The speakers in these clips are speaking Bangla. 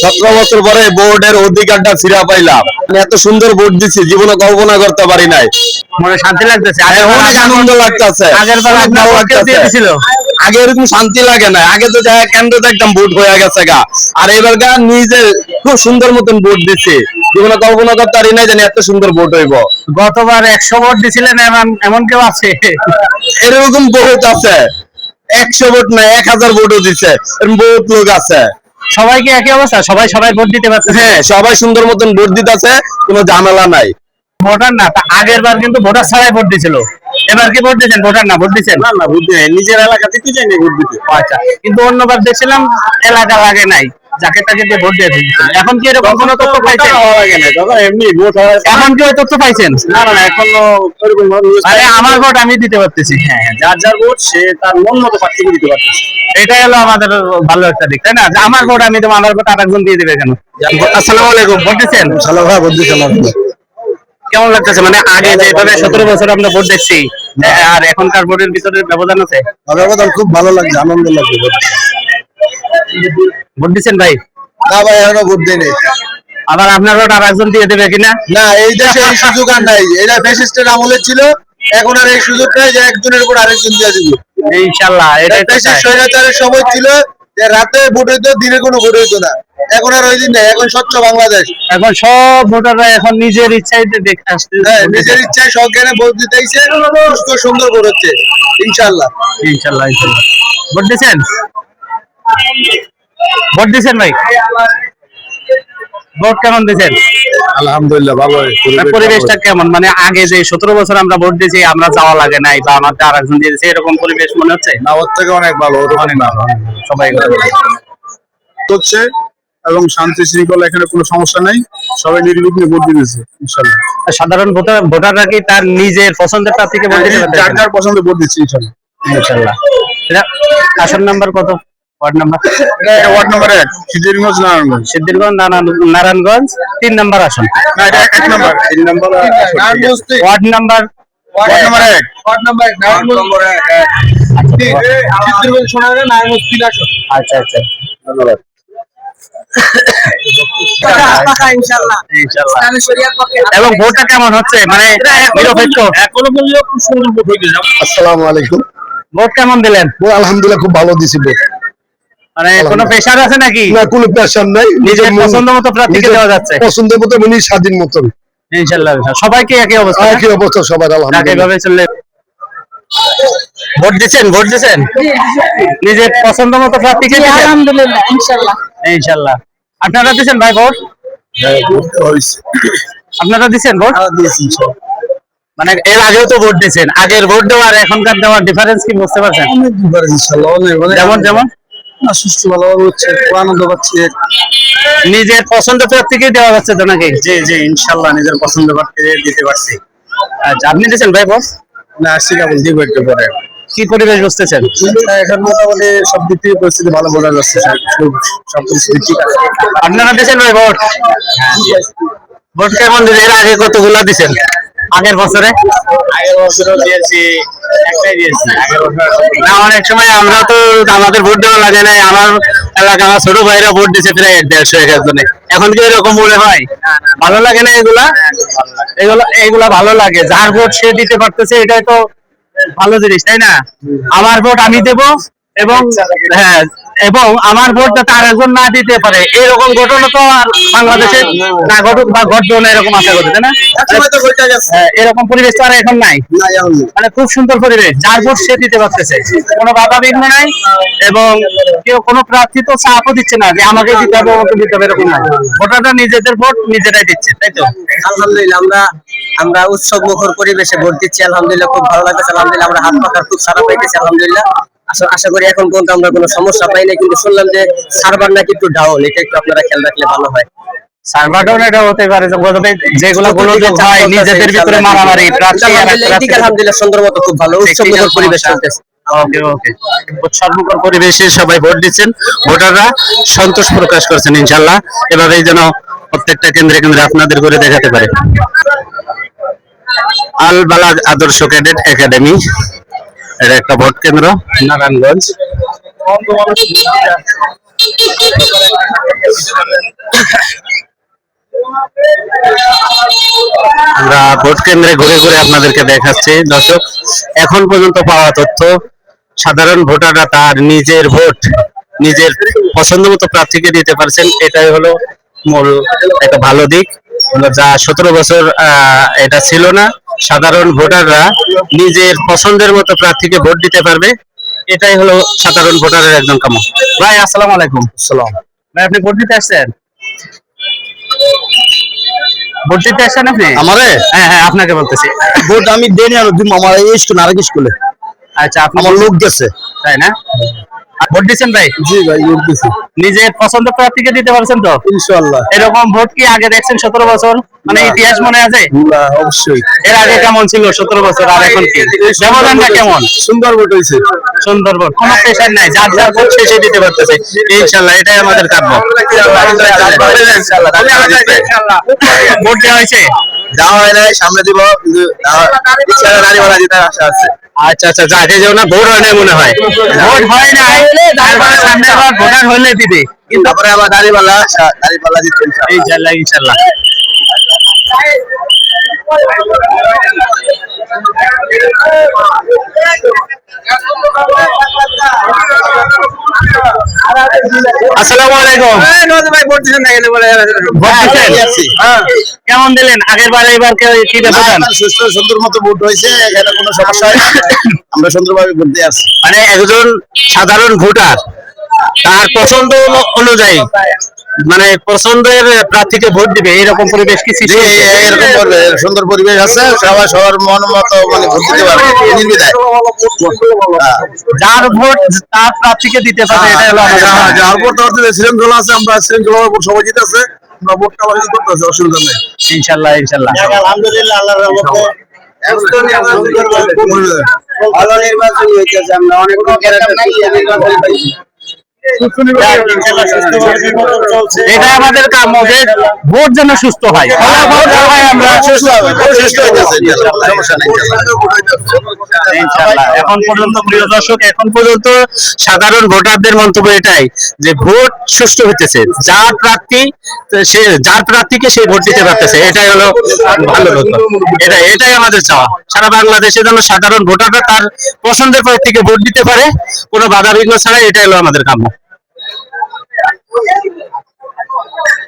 সতেরো বছর পরে বোর্ডের অধিকারটা ফিরা পাইলাম। এত সুন্দর ভোট দিচ্ছি জীবনে কল্পনা করতে পারি নাই। মনে শান্তি লাগতেছে। হ্যাঁ, অনেক আনন্দ লাগতেছে। আগের? আগে এরকম শান্তি লাগে না আগে তো দেখা কেন্দ্র দেখতাম ভোট হয়ে গেছে গা। আর এবার গা নিজে খুব সুন্দর মতন ভোট দিচ্ছে জীবনে কল্পনা করতে পারি নাই জানি এত সুন্দর ভোট হইব। গতবার একশো ভোট দিছিলেন এমন এমন কেউ আছে? এরকম বহুত আছে। একশো ভোট না এক হাজার ভোটও দিচ্ছে এরকম বহুত লোক আছে। সবাই কি একই অবস্থা? সবাই সবাই ভোট দিতে পারছে হ্যাঁ সবাই সুন্দর মতন ভোট দিতেছে কোনো জানালা নাই। ভোটার না তা আগের বার কিন্তু ভোটার ছাড়াই ভোট দিছিল। এবার কি ভোট দিয়েছেন ভোটার না ভোট দিচ্ছেন? না না ভোট দিয়ে নিজের এলাকাতে কি জানি ভোট দিতে। আচ্ছা কিন্তু অন্যবার দেখছিলাম এলাকা লাগে নাই। যাকে তাকে দিয়ে ভোট দিয়ে দিচ্ছেন এখন কি এরকম কোনো তথ্য পাইছেন? এমনি ভোট এখন কি ওই তথ্য পাইছেন? না না এখনও আরে আমার ভোট আমি দিতে পারতেছি। হ্যাঁ হ্যাঁ, যার যার ভোট সে তার মন মতো দিতে পারতেছে। এটাই হলো আমাদের ভালো একটা দিক তাই না? আমার ভোট আমি আমার ভোট আরেকজন দিয়ে দেবে কেন? আসসালামু আলাইকুম ভোট দিচ্ছেন ভালো ভাই ভোট দিচ্ছে কেমন লাগতেছে? মানে আগে যেভাবে সতেরো বছর আমরা ভোট দেখছি আর এখনকার ভোটের ভিতরে ব্যবধান আছে? ব্যবধান খুব ভালো লাগছে আনন্দ লাগছে ভোট দিচ্ছেন ভাই? না ভাই এখনও ভোট দেয়নি। আবার আপনার আর একজন দিয়ে দেবে কিনা? না এই দেশে এই সুযোগ আর নাই। এটা ফ্যাসিস্টের আমলে ছিল এখন আর এই সুযোগ নাই যে একজনের উপর আরেকজন দিয়ে দিবে। ইনশাল্লাহ এটাই তো দেশের স্বৈরাচারের সময় ছিল যে রাতে ভোট হইতো দিনে কোনো ভোট হইতো না। এখন আর ওই দিন নেই এখন স্বচ্ছ বাংলাদেশ। এখন সব ভোটাররা এখন নিজের ইচ্ছাই দেখ আসতে হ্যাঁ নিজের ইচ্ছায় সজ্ঞানে ভোট দিতেইছে সুস্থ সুন্দর ভোট হচ্ছে ইনশাল্লাহ। ইনশাল্লাহ ইনশাল্লাহ। ভোট দিচ্ছেন ভোট দিচ্ছেন ভাই? ভোট কেমন দিচ্ছেন আলহামদুলিল্লাহ ভালো পরিবেশটা কেমন? মানে আগে যে সতেরো বছর আমরা ভোট দিয়েছি আমরা যাওয়া লাগে নাই বা আমাদের দিয়ে দিয়েছে এরকম পরিবেশ মনে হচ্ছে? না ওর থেকে অনেক ভালো অনেক ভালো সবাই হচ্ছে এবং শান্তি শৃঙ্খলা এখানে কোনো সমস্যা নাই। সবাই নির্বিঘ্নে ভোট দিতেছে ইনশাল্লাহ সাধারণ ভোটার ভোটাররা কি তার নিজের পছন্দের প্রার্থীকে ভোট দিতে যার যার পছন্দ ভোট দিচ্ছে ইনশাল্লাহ এটা আসন নাম্বার কত? Word number? ওয়ার্ড নম্বর এক সিদ্ধিরগঞ্জ নারায়ণগঞ্জ। সিদ্ধিরগঞ্জ নারায়ণগঞ্জ তিন নাম্বার আসন। এক নম্বর। তিন নম্বর ওয়ার্ড নাম্বার ওয়ার্ড নম্বর এক। ওয়ার্ড নাম্বার নম্বর সোনারে নারায়ণগঞ্জ তিন আসন। আচ্ছা আচ্ছা। ধন্যবাদ। এবং ভোটটা কেমন হচ্ছে? মানে নিরপেক্ষ? এখনও পর্যন্ত আসসালামু আলাইকুম। ভোট কেমন দিলেন? ও আলহামদুলিল্লাহ খুব ভালো দিছি ভোট। মানে কোনো প্রেশার আছে নাকি? না কোনো প্রেশার নাই। নিজের পছন্দ মতো প্রার্থীকে দেওয়া যাচ্ছে। পছন্দ মতো উনি স্বাধীন মতন। ইনশাল্লাহ সবাইকে একই অবস্থা একই অবস্থা সবার আলহামদুলিল্লাহ। এইভাবে চললে ভোট দিচ্ছেন ভোট দিচ্ছেন? নিজের পছন্দ মতো প্রার্থীকে আলহামদুলিল্লাহ ইনশাল্লাহ। ইনশাল্লাহ। আপনারা দিচ্ছেন ভাই ভোট? আপনারা দিচ্ছেন ভোট? মানে এর আগেও তো ভোট দিচ্ছেন আগের ভোট দেওয়ার এখনকার দেওয়ার ডিফারেন্স কি বুঝতে পারছেন? যেমন যেমন? সুস্থ ভালোভাবে হচ্ছে খুব আনন্দ পাচ্ছি। নিজের পছন্দ প্রার্থীকে দেওয়া যাচ্ছে তো নাকি? জি জি ইনশাল্লাহ নিজের পছন্দ করতে দিতে পারছি। আচ্ছা আপনি দিচ্ছেন ভাই ভোট না আসছি কেবল দিব একটু পরে। কি পরিবেশ বুঝতেছেন? এখন মোটামুটি সব দিক থেকে পরিস্থিতি ভালো বোঝা যাচ্ছে সব সব পরিস্থিতি ঠিক আছে। আপনারা দিচ্ছেন ভাই ভোট? ভোট কেমন দিলেন? এর আগে কতগুলা দিচ্ছেন আগের বছরে? আগের বছরও দিয়েছি একটাই দিয়েছি আগের বছর না অনেক সময় আমরা তো আমাদের ভোট দেওয়া লাগে নাই আমার এলাকা আমার ছোট ভাইরা ভোট দিচ্ছে প্রায় দেড়শো এক একজনে। এখন কি এরকম মনে হয়? ভালো লাগে না এগুলা? এগুলা এগুলা ভালো লাগে। যার ভোট সে দিতে পারতেছে এটাই তো ভালো জিনিস তাই না? আমার ভোট আমি দেব এবং হ্যাঁ এবং আমার ভোট যাতে আরেকজন না দিতে পারে। এরকম ঘটনা তো আর বাংলাদেশে না ঘটুক বা ঘটবেও না এরকম আশা করি তাই না? হ্যাঁ, এরকম পরিবেশ তো আর এখন নাই। না এখন নেই। মানে খুব সুন্দর পরিবেশ যার ভোট সে দিতে পারতেছে। কোনো বাধা বিঘ্ন নাই এবং কেউ কোনো প্রার্থী তো চাপও দিচ্ছে না যে আমাকে দিতে হবে আমাকে দিতে হবে এরকম না ভোটাররা নিজেদের ভোট নিজেরাই দিচ্ছে তাই তো? আলহামদুলিল্লাহ আমরা আমরা উৎসব মুখর পরিবেশে ভোট দিচ্ছি আলহামদুলিল্লাহ খুব ভালো লাগছে আলহামদুলিল্লাহ আমরা হাত পাখার খুব সারা পাইতেছি আলহামদুলিল্লাহ। আশা- আশা করি এখন পর্যন্ত আমরা কোনো সমস্যা পাই না কিন্তু শুনলাম যে সার্ভার নাকি একটু ডাউন এটা একটু আপনারা খেয়াল রাখলে ভালো হয়। সার্ভারটাও এটা হতে পারে যে যেগুলো গোলযোগ হয় নিজেদের ভিতরে মারামারি আলহামদুলিল্লাহ সুন্দর মতো খুব ভালো পরিবেশ চলতেছে। ওকে ওকে উৎসবমুখর পরিবেশে সবাই ভোট দিচ্ছেন। ভোটাররা সন্তোষ প্রকাশ করছেন ইনশাল্লাহ এভাবেই যেন প্রত্যেকটা কেন্দ্রে কেন্দ্রে আপনাদের করে দেখাতে পারে। আল বালাদ আদর্শ ক্যাডেট একাডেমি। এটা একটা ভোট কেন্দ্র। নারায়ণগঞ্জ। আমরা ভোট কেন্দ্রে ঘুরে ঘুরে আপনাদেরকে দেখাচ্ছি। দর্শক এখন পর্যন্ত পাওয়া তথ্য সাধারণ ভোটাররা তার নিজের ভোট নিজের পছন্দ মতো প্রার্থীকে দিতে পারছেন। এটাই হলো মূল একটা ভালো দিক। যা সতেরো বছর আহ, এটা ছিল না। সাধারণ ভোটাররা নিজের পছন্দের মতো প্রার্থীকে ভোট দিতে পারবে। এটাই হলো সাধারণ ভোটারের একজন কাম ভাই আসসালাম আলাইকুম। সালাম ভাই আপনি ভোট দিতে আসছেন? ভোট দিতে আসছেন আপনি? আমারে? হ্যাঁ হ্যাঁ আপনাকে বলতেছি। ভোট আমি দেনি আর আমার এই স্কুল আরেক স্কুলে। আচ্ছা আপনি আমার লোক গেছে। তাই না? ভোট দিচ্ছেন ভাই? জি ভাই ভোট দিছি। নিজের পছন্দ প্রার্থীকে দিতে পারছেন তো? ইনশাআল্লাহ। এরকম ভোট কি আগে দেখছেন সতেরো বছর? মানে ইতিহাস মনে আছে? না, অবশ্যই। এর আগে কেমন ছিল সতেরো বছর আর এখন কি? ব্যবধানটা কেমন? সুন্দর ভোট সুন্দর ভোট কোনো নাই যার যার ভোট শেষে দিতে পারতেছে। ইনশাল্লাহ এটাই আমাদের কাম্য। ভোট দেওয়া হয়েছে? যাওয়া হয় নাই সামনে দিব দিতে আশা আছে। আচ্ছা আচ্ছা যাকে যেও না ভোট হয় না মনে হয়। ভোট হয় না তারপরে সামনে আবার ভোটার হলে দিবে। তারপরে আবার গাড়িওয়ালা গাড়িওয়ালা দিতে ইনশাল্লাহ ইনশাল্লাহ আসসালামু আলাইকুম। ভাই ভোট দিচ্ছেন না কেন? বলে ভোট দিচ্ছেন? কেমন দিলেন? আগের বার এবার সুস্থ সুন্দর মতো ভোট হয়েছে এখানে কোনো সমস্যা হয় আমরা সুন্দরভাবে ভোট দিয়ে আসছি। মানে একজন সাধারণ ভোটার তার পছন্দ অনুযায়ী মানে পছন্দের প্রার্থীকে ভোট দিবে এরকম পরিবেশ কি সৃষ্টি এরকম সুন্দর পরিবেশ আছে সবাই সবার মন মতো মানে ভোট দিতে পারবে নির্বিধায়। হ্যাঁ। যার ভোট তার প্রার্থীকে দিতে পারে এটা হলো আমাদের হ্যাঁ, সমাজ। যার ভোট শৃঙ্খলা আছে আমরা শৃঙ্খলা সবাই জিতে আছে। আমরা ভোটটা আবার করতে অসুবিধা নেই। ইনশাল্লাহ ইনশাল্লাহ। আলহামদুলিল্লাহ আল্লাহর রহমতে। ভালো নির্বাচন হইতেছে আমরা অনেক এটা আমাদের কাম যে ভোট যেন সুস্থ হয় আমরা। এখন পর্যন্ত প্রিয় দর্শক এখন পর্যন্ত সাধারণ ভোটারদের মন্তব্য এটাই যে ভোট সুষ্ঠু হইতেছে। যার প্রার্থী সে যার প্রার্থীকে সে ভোট দিতে পারতেছে। এটাই হলো ভালো কথা। এটাই এটাই আমাদের চাওয়া। সারা বাংলাদেশে যেন সাধারণ ভোটাররা তার পছন্দের প্রার্থীকে ভোট দিতে পারে কোনো বাধা বিঘ্ন ছাড়া এটাই হলো আমাদের কাম্য।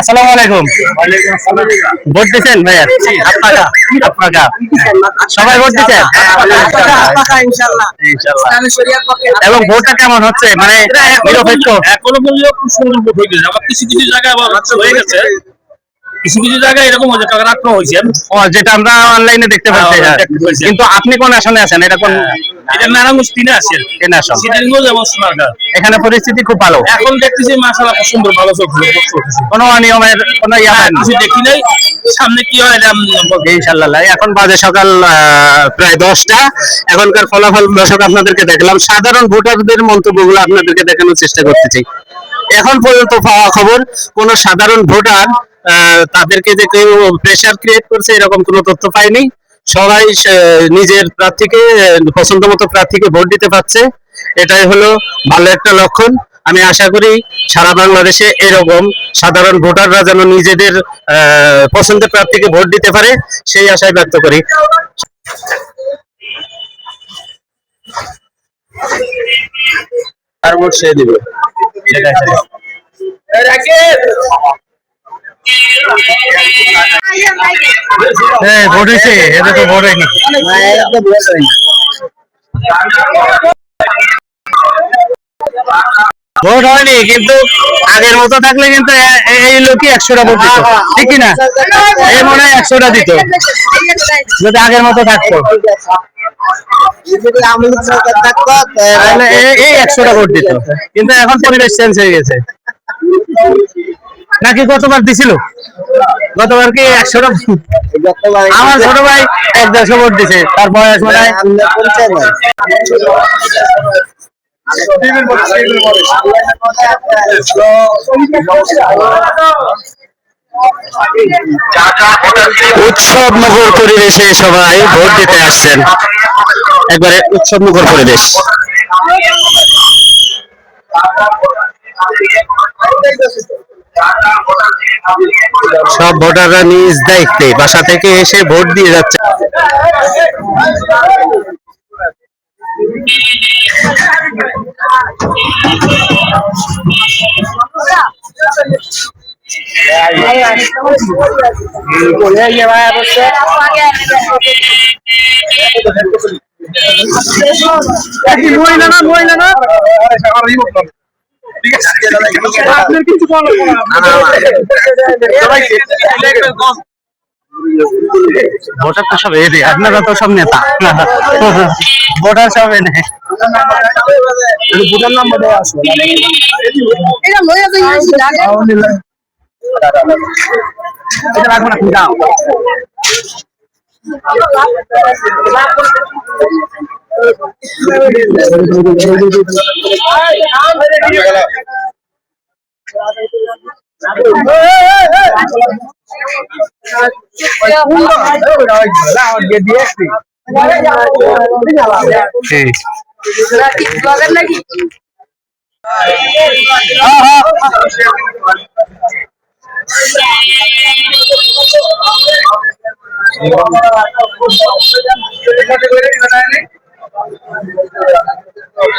আসসালামু আলাইকুম। ভোট দিচ্ছেন ভাইয়া? আপনারা? আপনারা? সবাই ভোট দিচ্ছেন এবং ভোটটা কেমন হচ্ছে? মানে নিরপেক্ষ? এখনও পর্যন্ত খুব সুন্দর ভোট হয়ে গেছে। আবার কিছু কিছু জায়গায় আবার হয়ে গেছে। কিছু কিছু জায়গায় এরকম হয়েছে আক্রমণ হয়েছে। ও যেটা আমরা অনলাইনে দেখতে পাচ্ছি হ্যাঁ, হ্যাঁ। দেখতে পাচ্ছি। কিন্তু আপনি কোন আসনে আছেন? এটা কোন এটা নারায়ণগঞ্জ তিনে আছে কোন আসন। সিটারিগঞ্জ এবং সোনারগাঁ এখানে পরিস্থিতি খুব ভালো। এখন দেখতেছি মাসালা খুব সুন্দর ভালো চলছে কোনো অনিয়মের কোনো ইয়া কিছু দেখি নাই। সামনে কি হয় ইনশাল্লাহ এখন বাজে সকাল আহ, প্রায় দশটা। এখনকার ফলাফল দর্শক আপনাদেরকে দেখলাম। সাধারণ ভোটারদের মন্তব্যগুলো আপনাদেরকে দেখানোর চেষ্টা করতেছি। এখন পর্যন্ত পাওয়া খবর কোন সাধারণ ভোটার তাদেরকে যে কেউ প্রেশার ক্রিয়েট করছে এরকম কোনো তথ্য পাইনি সবাই নিজের প্রার্থীকে পছন্দ মতো প্রার্থীকে ভোট দিতে পারছে। এটাই হলো ভালো একটা লক্ষণ। আমি আশা করি সারা বাংলাদেশে এরকম সাধারণ ভোটাররা যেন নিজেদের আহ, পছন্দের প্রার্থীকে ভোট দিতে পারে সেই আশায় ব্যক্ত করি। আর ভোট সে দিবে। ভোট ভোট ভোট হয়নি, কিন্তু আগের মতো থাকলে কিন্তু এ- এ- এই লোকই একশোটা ভোট দিত। ঠিক কি না এই মনে হয় একশোটা দিত। যদি আগের মতো থাকতো। এই একশোটা ভোট দিত। কিন্তু এখন পরিবেশ চেঞ্জ হয়ে গেছে। নাকি গতবার দিছিল? গতবার কি একশোটা আমার ছোট ভাই এক দেড়শো ভোট দিছে, তার বয়স উৎসব মুখর পরিবেশে সবাই ভোট দিতে আসছেন। একবারে উৎসব মুখর পরিবেশ। সব ভোটাররা নিজ দায়িত্বে বাসা থেকে এসে ভোট দিয়ে যাচ্ছে। ভোটার তো সব এদের আপনারা তো সব নেতা। ভোটার সব এনে ভোটার দেওয়া আছে। এটা রাখব না Hai, hai,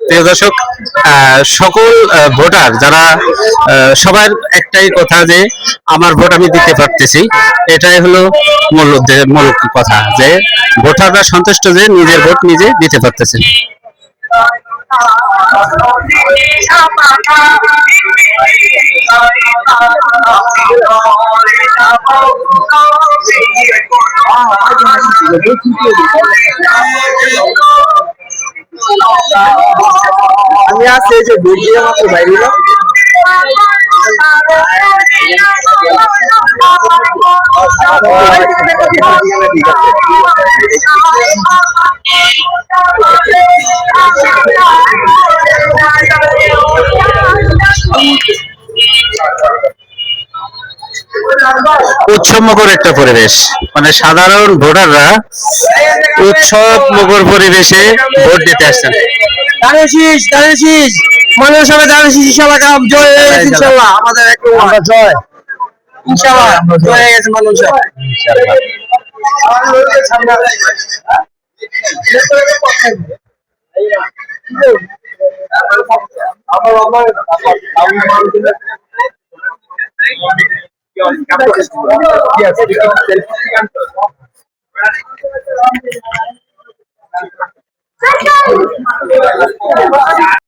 প্রিয় দর্শক সকল ভোটার যারা সবার একটাই কথা যে আমার ভোট আমি দিতে পারতেছি, এটাই হলো মূল মূল কথা যে ভোটাররা সন্তুষ্ট যে নিজের ভোট নিজে দিতে পারতেছে। আমি এই যে দিয়ে মাত্র বাইরে এলাম। উৎসবমুখর একটা পরিবেশ। মানে সাধারণ ভোটাররা উৎসব মুখর পরিবেশে ভোট দিতে আসছেন। দানেশিস দানেশিস। মনে আমাদের এক আমার আমার আমার Yes, we can selfie.